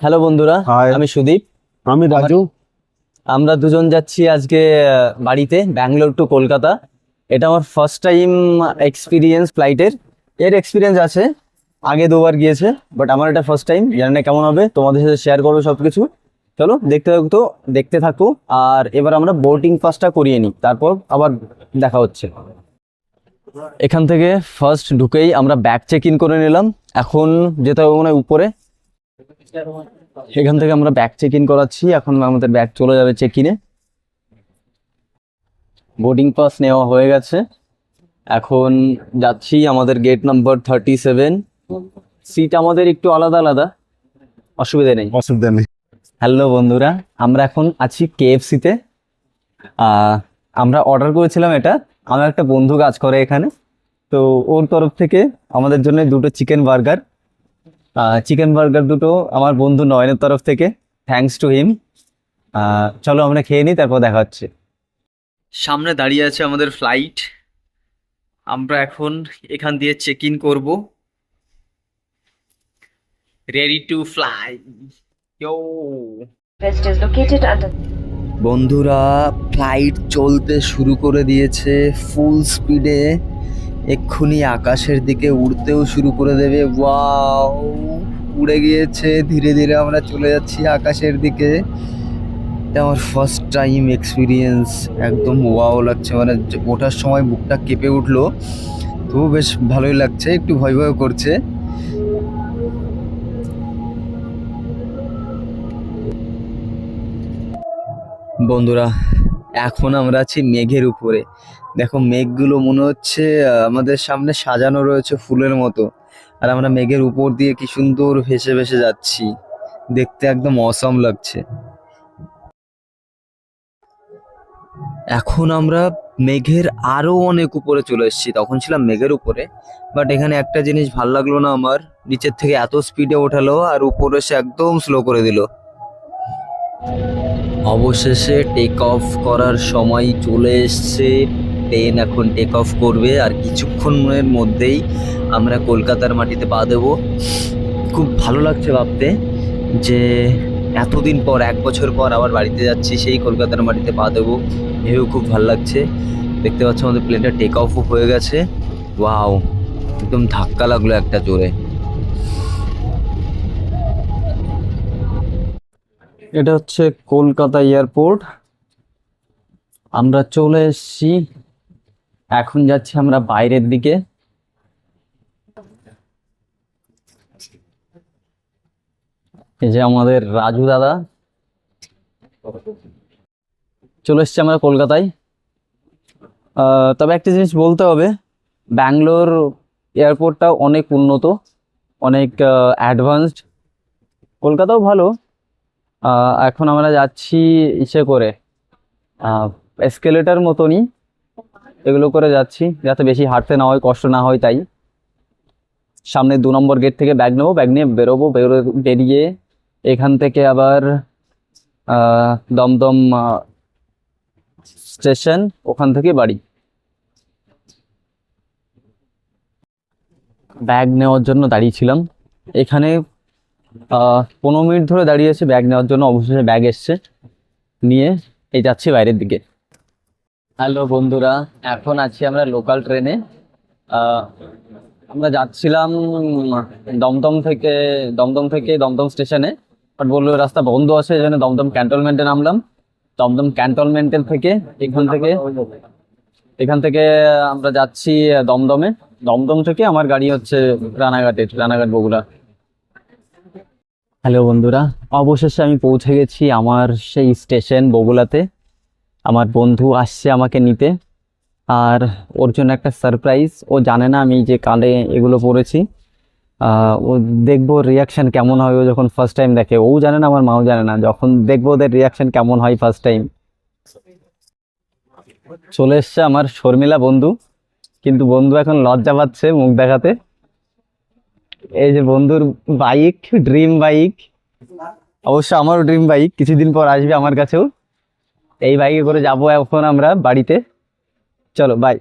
Hello বন্ধুরা. আমি সুদীপ। আমি রাজু। আমরা দুজন যাচ্ছি আজকে বাড়িতে ব্যাঙ্গালোর টু কলকাতা। এটা আমার ফার্স্ট টাইম এক্সপিরিয়েন্স ফ্লাইটের এর। এক্সপিরিয়েন্স আছে আগে দুবার গিয়েছে বাট আমার এটা ফার্স্ট টাইম জানি না কেমন হবে তোমাদের সাথে শেয়ার করব সব কিছু চলো দেখতে থাকতো দেখতে থাকো। আর এবার আমরা বোটিং পাসটা করিয়ে নিই তারপর আবার দেখা হচ্ছে। এখান থেকে ফার্স্ট ঢুকেই আমরা ব্যাগ চেক ইন করে নিলাম। এখন যেতে হবে মনে হয় উপরে। সেখান থেকে আমরা ব্যাগ চেক ইন করাচ্ছি এখন আমাদের ব্যাগ চলে যাবে চেক ইনে বোর্ডিং পাস নেওয়া হয়ে গেছে। এখন যাচ্ছি আমাদের gate number thirty seven seat আমাদের একটু আলাদা আলাদা অসুবিধা নেই। অসুবিধা নেই। হ্যালো বন্ধুরা আমরা এখন আছি কেএফসিতে আমরা অর্ডার করেছিলাম এটা আমার একটা বন্ধু কাজ করে এখানে। তো ওর তরফ থেকে আমাদের জন্য দুটো চিকেন বার্গার চিকেন বার্গার দুটো আমার বন্ধু নয়নের তরফ থেকে। থ্যাংকস টু হিম চলো আমরা খেয়ে নিই তারপর দেখা হচ্ছে। সামনে দাঁড়িয়ে আছে আমাদের ফ্লাইট আমরা এখন এখান দিয়ে চেক ইন করব। রেডি টু ফ্লাই ইয়ো বন্ধুরা ফ্লাইট চলতে শুরু করে দিয়েছে ফুল স্পিডে এক্ষুনি আকাশের দিকে উড়তেও শুরু করে দেবে। ওয়াও, উড়ে গিয়েছে। ধীরে ধীরে আমরা চলে যাচ্ছি আকাশের দিকে। এটা আমার ফার্স্ট টাইম এক্সপিরিয়েন্স একদম ওয়াও লাগছে। মানে ওঠার সময় বুকটা কেঁপে উঠল। তবু বেশ ভালোই লাগছে। একটু ভয় ভয় করছে। বন্ধুরা এখন আমরা আছি মেঘের উপরে। দেখো মেঘগুলো মনে হচ্ছে আমাদের সামনে সাজানো রয়েছে ফুলের মতো। আর আমরা মেঘের উপর দিয়ে কি সুন্দর ভেসে ভেসে যাচ্ছি। দেখতে একদম অসম লাগছে। এখন আমরা মেঘের আরও অনেক উপরে চলে এসেছি। তখন ছিলাম মেঘের উপরে বাট এখানে একটা জিনিস ভালো লাগল না আমার। নিচের থেকে এত স্পিডে ওঠালো, আর উপরে এসে একদম স্লো করে দিল। অবশেষে টেক অফ করার সময় চলে এসছে। প্লেন এখন টেক অফ করবে আর কিছুক্ষণের মধ্যেই আমরা কলকাতার মাটিতে পা দেবো। খুব ভালো লাগছে ভাবতে যে এতদিন পর, এক বছর পর আবার বাড়িতে যাচ্ছি, সেই কলকাতার মাটিতে পা দেবো। ভেবেও খুব ভালো লাগছে। দেখতে পাচ্ছ আমাদের প্লেনটা টেক অফও হয়ে গেছে। ওয়াও একদম ধাক্কা লাগল একটা জোরে। এটা হচ্ছে কলকাতা এয়ারপোর্ট। আমরা চলে এসছি। এখন যাচ্ছি আমরা বাইরের দিকে। এই যে আমাদের রাজু দাদা। চলে এসেছি আমরা কলকাতায়। তবে একটা জিনিস বলতে হবে, ব্যাঙ্গালোর এয়ারপোর্টটা অনেক উন্নত, অনেক অ্যাডভান্সড কলকাতাও ভালো এখন আমরা যাচ্ছি ইসে করে। এসকেলেটার মতনই এগুলো করে যাচ্ছি, যাতে বেশি হাঁটতে না হয়, কষ্ট না হয় তাই। সামনে দু নম্বর গেট থেকে ব্যাগ নেব ব্যাগ নিয়ে বেরোবো, বেরো, বেরিয়ে এখান থেকে আবার দমদম স্টেশন ওখান থেকে বাড়ি। ব্যাগ নেওয়ার জন্য দাঁড়িয়েছিলাম এখানে পনেরো মিনিট ধরে দাঁড়িয়েছে ব্যাগ নেওয়ার জন্য। অবশেষে ব্যাগ এসছে। নিয়ে এই যাচ্ছি বাইরের দিকে। হ্যালো বন্ধুরা, এখন আছি আমরা লোকাল ট্রেনে আমরা যাচ্ছিলাম দমদম থেকে দমদম থেকে দমদম স্টেশনে বাট বলল, রাস্তা বন্ধ আছে, এই দমদম ক্যান্টনমেন্টে নামলাম। দমদম ক্যান্টনমেন্টের থেকে, এখান থেকে এখান থেকে আমরা যাচ্ছি দমদমে। দমদম থেকে আমার গাড়ি হচ্ছে রানাঘাটে, রানাঘাট বগুড়া। হ্যালো বন্ধুরা, অবশেষে আমি পৌঁছে গেছি আমার সেই স্টেশন বগুলাতে। আমার বন্ধু আসছে আমাকে নিতে, আর ওর জন্য একটা সারপ্রাইজ ও জানে না আমি যে কালে এগুলো পড়েছি। ও দেখব রিয়াকশান কেমন হয় ও যখন ফার্স্ট টাইম দেখে। ও জানে না, আমার মাও জানে না। যখন দেখব ওদের রিয়াকশন কেমন হয় ফার্স্ট টাইম চলে এসছে আমার শর্মিলা বন্ধু। কিন্তু বন্ধু এখন লজ্জা পাচ্ছে মুখ দেখাতে। এই যে বন্ধুর বাইক ড্রিম বাইক অবশ্য আমারও ড্রিম বাইক কিছুদিন পর আসবে আমার কাছেও। এই বাইকে করে যাব এখন আমরা বাড়িতে। চলো বাই